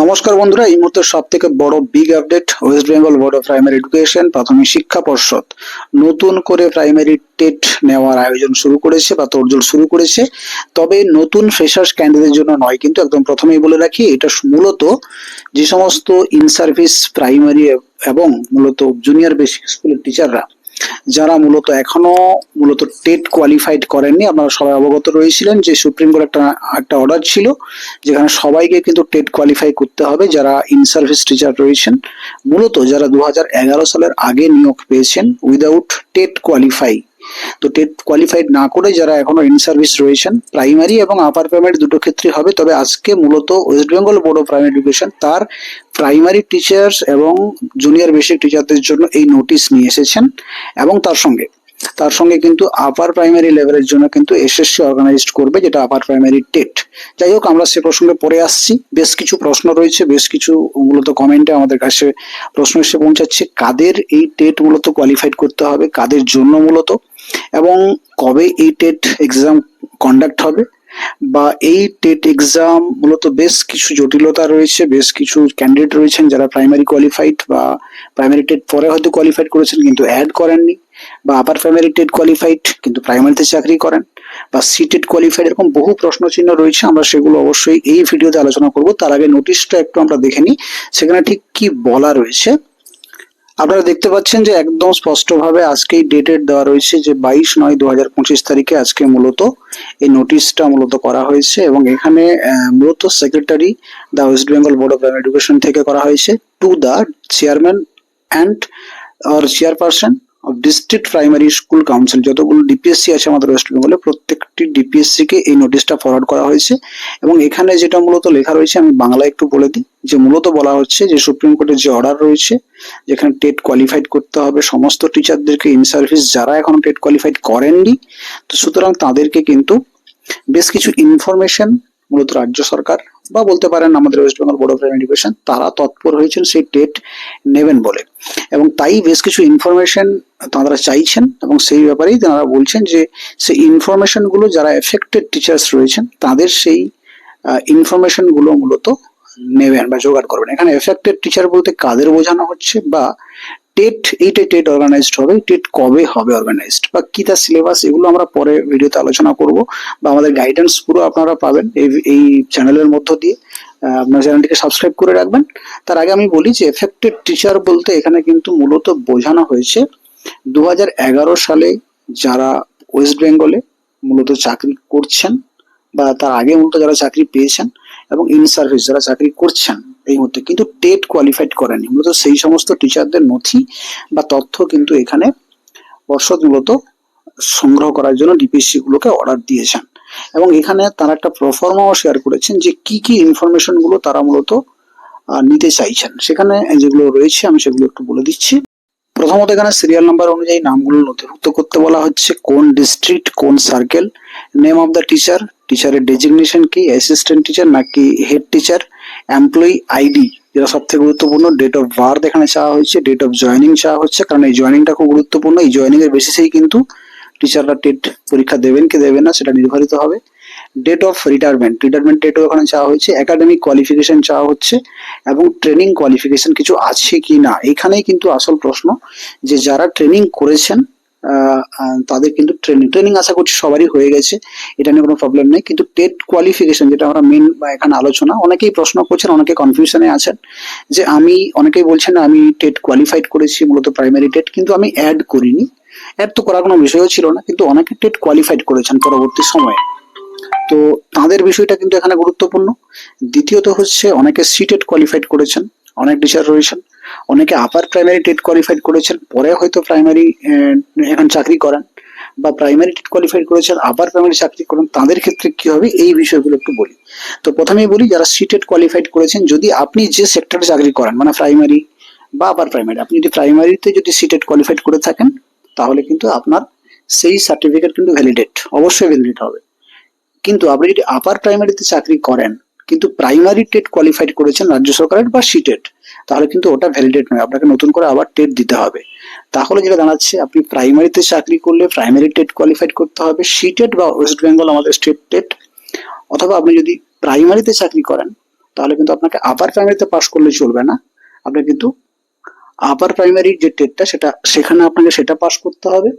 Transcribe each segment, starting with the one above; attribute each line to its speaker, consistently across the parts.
Speaker 1: নমস্কার বন্ধুরা, এই মুহূর্তে সব থেকে বড় big update West Bengal Board of Primary Education প্রাথমিক শিক্ষা পর্ষদ। নতুন করে প্রাইমারি টেট নেওয়ার আয়োজন শুরু করেছে বা তোড়জোড় শুরু করেছে। তবে নতুন ফ্রেশার্স ক্যান্ডিডেটের জন্য নয়, কিন্তু একদম প্রথমেই বলে রাখি, এটা মূলত যে সমস্ত ইন সার্ভিস প্রাইমারি এবং মূলত জুনিয়র বেসিক স্কুলের টিচাররা যারা মূলত এখনও মূলত টেট কোয়ালিফাইড করেননি, আপনারা সবাই অবগত রয়েছিলেন যে সুপ্রিম কোর্ট একটা একটা অর্ডার ছিল, যেখানে সবাইকে কিন্তু টেট কোয়ালিফাই করতে হবে যারা ইন সার্ভিস টিচার রয়েছেন। মূলত যারা দু হাজার এগারো সালের আগে নিয়োগ পেয়েছেন উইদাউট টেট কোয়ালিফাই তো টেট কোয়ালিফাইড না করে যারা এখনও ইন সার্ভিস রয়েছেন প্রাইমারি এবং আপার প্রাইমারি দুটো ক্ষেত্রে হবে। তবে আজকে মূলত West Bengal Board of Primary Education তার প্রাইমারি টিচার্স এবং জুনিয়র বেসিক টিচারদের জন্য এই নোটিশ নিয়ে এসেছেন এবং তার সঙ্গে তার সঙ্গে কিন্তু আপার প্রাইমারি লেভেলের জন্য কিন্তু এসএসসি অর্গানাইজড করবে, যেটা আপার প্রাইমারি টেট। যাই হোক, আমরা সে প্রসঙ্গে পরে আসছি। বেশ কিছু প্রশ্ন রয়েছে, বেশ কিছু মূলত কমেন্টে আমাদের কাছে প্রশ্ন এসে পৌঁছাচ্ছে। কাদের এই টেট মূলত কোয়ালিফাইড করতে হবে? কাদের জন্য মূলত? এবং কবে এই টেট এক্সাম কন্ডাক্ট হবে? বা এই টেট এক্সাম মূলত বেশ কিছু জটিলতা রয়েছে, বেশ কিছু ক্যান্ডিডেট রয়েছেন যারা প্রাইমারি কোয়ালিফাইড বা প্রাইমারি টেট পরে হয়তো কোয়ালিফাইড করেছেন, কিন্তু অ্যাড করেননি। বা আপার প্রাইমারি টেট কোয়ালিফাইড কিন্তু প্রাইমারিতে চাকরি করেন বা সি টেট কোয়ালিফাইড এরকম বহু প্রশ্ন চিহ্ন রয়েছে, আমরা সেগুলো অবশ্যই এই ভিডিওতে আলোচনা করব। তার আগে নোটিশটা একটু আমরা দেখে নিই, সেখানে ঠিক কি বলা রয়েছে। আপনারা দেখতে পাচ্ছেন যে একদম স্পষ্টভাবে আজকেই ডেটেড দেওয়া রয়েছে যে বাইশ নয় দু হাজার পঁচিশ তারিখে আজকে মূলত এই নোটিশটা মূলত করা হয়েছে এবং এখানে মূলত secretary the West Bengal Board of Education থেকে করা হয়েছে to the chairman and R chairperson district primary school council যতগুলো ডিপিএসসি আছে আমাদের ওয়েস্ট বেঙ্গলে প্রত্যেকটি ডিপিএসসি কে এই নোটিশটা ফরওয়ার্ড করা হয়েছে। এবং এখানে যেটা মূলত লেখা রয়েছে, আমি বাংলায় একটু বলে দিই, যে মূলত বলা হচ্ছে যে সুপ্রিম কোর্টের যে অর্ডার রয়েছে, যেখানে টেট কোয়ালিফাইড করতে হবে, সমস্ত টিচারদেরকে ইন সার্ভিস যারা এখনও টেট কোয়ালিফাইড করেননি, তো সুতরাং তাদেরকে কিন্তু বেশ কিছু ইনফরমেশন মূলত রাজ্য সরকার বা বলতে পারেন আমাদের West Bengal Board of Education তারা তৎপর হয়েছেন সেই টেট নেবেন বলে। এবং তাই বেশ কিছু ইনফরমেশন তারা চাইছেন এবং সেই ব্যাপারেই তারা বলছেন যে সেই ইনফরমেশনগুলো যারা এফেক্টেড টিচার্স রয়েছেন, তাদের সেই ইনফরমেশনগুলো মূলত নেবেন বা জোগাড় করবেন। এখানে এফেক্টেড টিচার বলতে কাদের বোঝানো হচ্ছে বা টেট, এইটা টেট অর্গানাইজড হবে, টেট কবে হবে অর্গানাইজড বা কি তার সিলেবাস এগুলো আমরা পরে ভিডিওতে আলোচনা করব বা আমাদের গাইডেন্স পুরো আপনারা পাবেন এই এই চ্যানেলের মধ্য দিয়ে। আপনার চ্যানেলটিকে সাবস্ক্রাইব করে রাখবেন। তার আগে আমি বলি যে এফেক্টেড টিচার বলতে এখানে কিন্তু মূলত বোঝানো হয়েছে দু হাজার এগারো সালে যারা ওয়েস্ট বেঙ্গলে মূলত চাকরি করছেন বা তার আগে মূলত যারা চাকরি পেয়েছেন এবং ইন সার্ভিস যারা চাকরি করছেন। এই মুহূর্তে। কিন্তু টেট কোয়ালিফাইড করেনি। মূলত সেই সমস্ত টিচারদের নথি বা তথ্য কিন্তু এখানে পর্ষদ মূলত সংগ্রহ করার জন্য ডিপিএসসি গুলোকে অর্ডার দিয়েছেন। এবং এখানে তারা একটা প্রফর্মাও শেয়ার করেছেন যে কি কি ইনফরমেশনগুলো তারা মূলত নিতে চাইছেন। সেখানে যেগুলো রয়েছে, আমি সেগুলো একটু বলে দিচ্ছি। প্রথমত এখানে সিরিয়াল নাম্বার অনুযায়ী নামগুলো নথিভুক্ত করতে বলা হচ্ছে কোন ডিস্ট্রিক্ট কোন circle name of the teacher টিচারের ডেজিগনেশন কি অ্যাসিস্ট্যান্ট টিচার নাকি হেড টিচার এমপ্লয়ি আইডি যেটা সব থেকে গুরুত্বপূর্ণ ডেট অফ বার্থ এখানে চাওয়া হয়েছে ডেট অফ জয়নিং চাওয়া হচ্ছে, কারণ এই জয়নিংটা খুব গুরুত্বপূর্ণ, এই জয়নিং এর বেসিসেই কিন্তু টিচাররা টেট পরীক্ষা দেবেন কি দেবেন না, সেটা নির্ধারিত হবে। ডেট অফ রিটায়ারমেন্ট রিটায়ারমেন্ট ডেটও এখানে চাওয়া হয়েছে একাডেমিক কোয়ালিফিকেশন চাওয়া হচ্ছে, এবং ট্রেনিং কোয়ালিফিকেশন কিছু আছে কি না? এখানেই কিন্তু আসল প্রশ্ন যে যারা ট্রেনিং করেছেন তাদের কিন্তু ট্রেনিং ট্রেনিং আশা করছি সবারই হয়ে গেছে, এটা নিয়ে কোনো প্রবলেম নেই, কিন্তু টেট কোয়ালিফিকেশন যেটা আমরা মেন বা এখানে আলোচনা, অনেকেই প্রশ্ন করছেন, অনেকে কনফিউশনে আছেন যে আমি, অনেকেই বলছেন আমি টেট কোয়ালিফাইড করেছি, মূলত প্রাইমারি টেট কিন্তু আমি অ্যাড করিনি। অ্যাড তো করার কোনো বিষয়ও ছিল না, কিন্তু অনেকে টেট কোয়ালিফাইড করেছেন পরবর্তী সময়ে। তো তাদের বিষয়টা কিন্তু এখানে গুরুত্বপূর্ণ। দ্বিতীয়ত হচ্ছে, অনেকে সিটেট কোয়ালিফাইড করেছেন, অনেক টিচার রয়েছেন, অনেকে আপার প্রাইমারি টেট কোয়ালিফাইড করেছেন, পরে হয়তো প্রাইমারি এখন চাকরি করেন বা প্রাইমারি টেট কোয়ালিফাইড করেছেন আপার প্রাইমারি চাকরি করেন, তাদের ক্ষেত্রে কি হবে? এই বিষয়গুলো একটু বলি। তো প্রথমেই বলি, যারা সিটেট কোয়ালিফাইড করেছেন, যদি আপনি যে সেক্টরে চাকরি করেন মানে প্রাইমারি বা আপার প্রাইমারি আপনি যদি প্রাইমারিতে যদি সিটেট কোয়ালিফাইড করে থাকেন, তাহলে কিন্তু আপনার সেই সার্টিফিকেট কিন্তু ভ্যালিডেট অবশ্যই ভ্যালিডেট হবে। কিন্তু আপনি যদি আপার প্রাইমারিতে চাকরি করেন, কিন্তু প্রাইমারি টেট কোয়ালিফাইড করেছেন রাজ্য সরকারের বা সিটেট তাহলে কিন্তু ওটা ভ্যালিডেট নয়। আপনাকে নতুন করে আবার টেট দিতে হবে। তাহলে যেটা দাঁড়াচ্ছে, আপনি প্রাইমারিতে চাকরি করলে প্রাইমারি টেট কোয়ালিফাইড করতে হবে সিটেট বা ওয়েস্ট বেঙ্গল আমাদের স্টেট টেট। অথবা আপনি যদি প্রাইমারিতে চাকরি করেন, তাহলে কিন্তু আপনাকে আপার প্রাইমারিতে পাশ করলে চলবে না। আপনি কিন্তু আপার প্রাইমারি যে টেটটা, সেটা, সেখানে আপনাকে সেটা পাশ করতে হবে।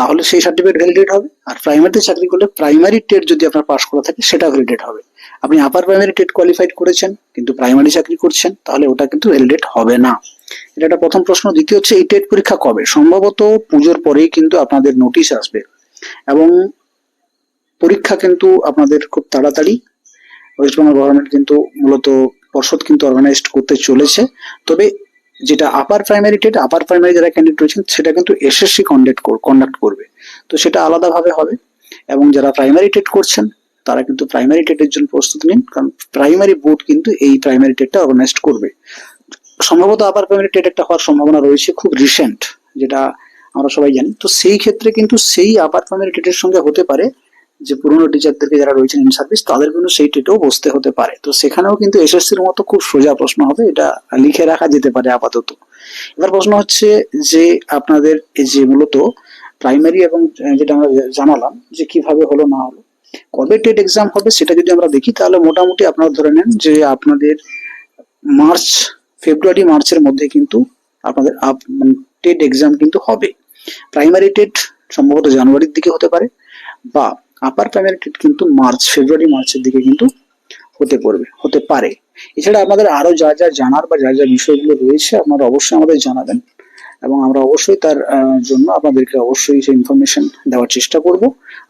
Speaker 1: তাহলে সেই সার্টিফিকেট ভ্যালিডেট হবে। আর প্রাইমারিতে চাকরি করলে প্রাইমারি টেট যদি আপনার পাশ করা থাকে, সেটা ভ্যালিডেট হবে। আপনি আপার প্রাইমারি টেট কোয়ালিফাইড করেছেন, কিন্তু প্রাইমারি চাকরি করছেন, তাহলে ওটা কিন্তু ভ্যালিডেট হবে না। এটা একটা প্রথম প্রশ্ন। দ্বিতীয় হচ্ছে, এই টেট পরীক্ষা কবে? সম্ভবত পুজোর পরেই কিন্তু আপনাদের নোটিশ আসবে। এবং পরীক্ষা কিন্তু আপনাদের খুব তাড়াতাড়ি ওয়েস্ট বেঙ্গল গভর্নমেন্ট কিন্তু মূলত পর্ষদ কিন্তু অর্গানাইজড করতে চলেছে। তবে যেটা upper primary TET upper primary যারা ক্যান্ডিডেট রয়েছেন, সেটা কিন্তু এসএসসি কন্ডাক্ট কন্ডাক্ট করবে। তো সেটা আলাদাভাবে হবে এবং যারা প্রাইমারি টেট করছেন, তারা কিন্তু প্রাইমারি টেটের জন্য প্রস্তুতি নিন, কারণ প্রাইমারি বোর্ড কিন্তু এই প্রাইমারি টেটটা অর্গানাইজড করবে। সম্ভবত আপার প্রাইমারি টেট একটা হওয়ার সম্ভাবনা রয়েছে খুব রিসেন্ট যেটা আমরা সবাই জানি। তো সেই ক্ষেত্রে কিন্তু সেই আপার প্রাইমারি টেটের সঙ্গে হতে পারে যে পুরনো টিচারদেরকে যারা রয়েছেন ইন সার্ভিস তাদের কিন্তু সেই টেটেও বসতে হতে পারে। তো সেখানেও কিন্তু এসএসসির মতো খুব সোজা প্রশ্ন হবে, এটা লিখে রাখা যেতে পারে আপাতত। এবার প্রশ্ন হচ্ছে যে আপনাদের যে মূলত প্রাইমারি এবং যেটা আমরা জানালাম যে কীভাবে হলো, না হলো, কবে টেট এক্সাম হবে সেটা যদি আমরা দেখি, তাহলে মোটামুটি আপনারা ধরে নেন যে আপনাদের মার্চ, ফেব্রুয়ারি, মার্চের মধ্যে কিন্তু আপনাদের টেট এক্সাম কিন্তু হবে। প্রাইমারি টেট সম্ভবত জানুয়ারির দিকে হতে পারে বা আপার প্রাইমারি টেট কিন্তু মার্চ ফেব্রুয়ারি মার্চের দিকে কিন্তু হতে পড়বে, হতে পারে। এছাড়া আমাদের আরও যা যা জানার বা যা যা বিষয়গুলো রয়েছে আপনারা অবশ্যই আমাদের জানাবেন এবং আমরা অবশ্যই তার জন্য আপনাদেরকে অবশ্যই সেই ইনফরমেশন দেওয়ার চেষ্টা করব।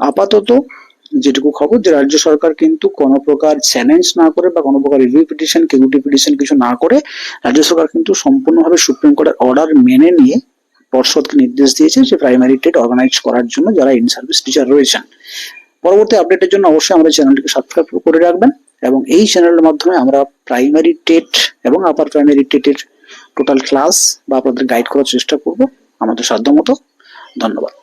Speaker 1: আপাতত যেটুকু খবর যে রাজ্য সরকার কিন্তু কোনো প্রকার চ্যালেঞ্জ না করে বা কোনো প্রকার রিভিউ পিটিশন কেগুটি পিটিশন কিছু না করে রাজ্য সরকার কিন্তু সম্পূর্ণভাবে সুপ্রিম কোর্টের অর্ডার মেনে নিয়ে পর্ষদকে নির্দেশ দিয়েছে যে প্রাইমারি টেট অর্গানাইজ করার জন্য যারা ইন সার্ভিস টিচার রয়েছেন। পরবর্তী আপডেটের জন্য অবশ্যই আমাদের চ্যানেলটিকে সাবস্ক্রাইব করে রাখবেন এবং এই চ্যানেলের মাধ্যমে আমরা প্রাইমারি টেট এবং আপার প্রাইমারি টেটের টোটাল ক্লাস বা আপনাদের গাইড করার চেষ্টা করব আমাদের সাধ্যমতো। ধন্যবাদ।